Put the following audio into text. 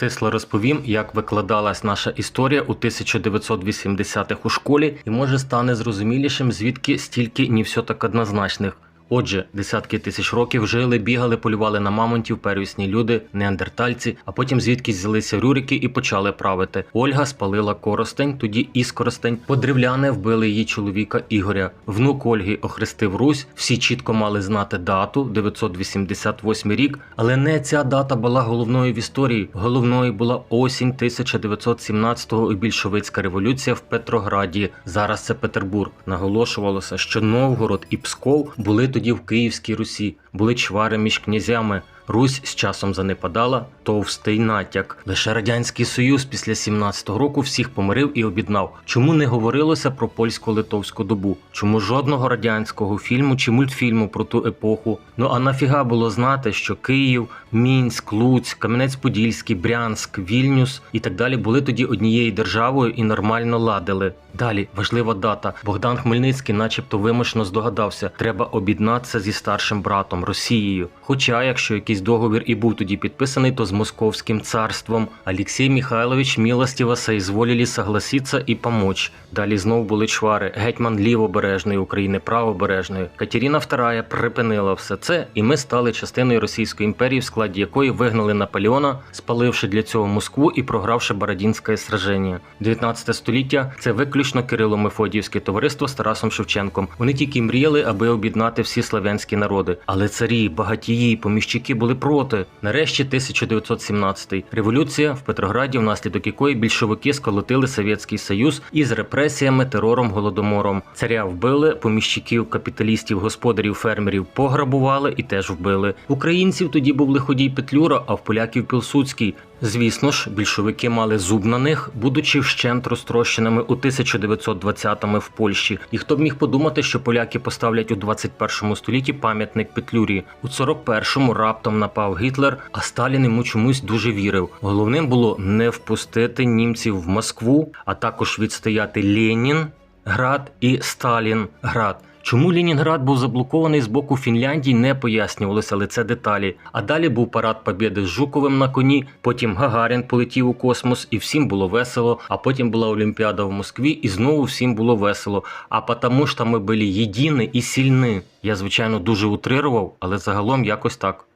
Стисло розповім, як викладалась наша історія у 1980-х у школі, і може стане зрозумілішим, звідки стільки не все так однозначних. Отже, десятки тисяч років жили, бігали, полювали на мамонтів, первісні люди, неандертальці, а потім звідкись взялися рюрики і почали правити. Ольга спалила коростень, тоді іскоростень. Подрівляни вбили її чоловіка Ігоря. Внук Ольги охрестив Русь. Всі чітко мали знати дату 988 рік, але не ця дата була головною в історії. Головною була осінь 1917-го і більшовицька революція в Петрограді. Зараз це Петербург. Наголошувалося, що Новгород і Псков були тоді в Київській Русі, були чвари між князями. Русь з часом занепадала, товстий натяк. Лише радянський союз після 17-го року всіх помирив і об'єднав. Чому не говорилося про польсько-литовську добу? Чому жодного радянського фільму чи мультфільму про ту епоху? Ну а нафіга було знати, що Київ, Мінськ, Луцьк, Кам'янець-Подільський, Брянськ, Вільнюс і так далі були тоді однією державою і нормально ладили. Далі важлива дата. Богдан Хмельницький, начебто, вимушено здогадався, треба об'єднатися зі старшим братом Росією. Хоча, якщо якийсь договір і був тоді підписаний, то з Московським царством. Олексій Михайлович милостиво соизволили согласиться і помочь. Далі знов були чвари. Гетьман лівобережної України, правобережної. Катерина II припинила все це, і ми стали частиною Російської імперії, в складі якої вигнали Наполеона, спаливши для цього Москву і програвши Бородінське сраження. 19 століття це виключно Кирило-Мефодіївське товариство з Тарасом Шевченком. Вони тільки мріяли, аби об'єднати всі славянські народи. Але царі, багатії, поміщики були проти. Нарешті 1917 революція в Петрограді, внаслідок якої більшовики сколотили Совєтський Союз із репресіями, терором, голодомором. Царя вбили, поміщиків, капіталістів, господарів, фермерів пограбували і теж вбили. Українців тоді був лиходій Петлюра, а в поляків Пілсудський. Звісно ж, більшовики мали зуб на них, будучи вщент розтрощеними у 1920-ми в Польщі. І хто б міг подумати, що поляки поставлять у 21 столітті пам'ятник Петлюрі. У 41-му раптом напав Гітлер, а Сталін йому чомусь дуже вірив. Головним було не впустити німців в Москву, а також відстояти Ленін. Град і Сталінград. Чому Лінінград був заблокований з боку Фінляндії, не пояснювалося, але це деталі. А далі був парад Побєди з Жуковим на коні. Потім Гагарін полетів у космос, і всім було весело. А потім була Олімпіада в Москві, і знову всім було весело. А потому що ми були єдині і сильні. Я звичайно дуже утрирував, але загалом якось так.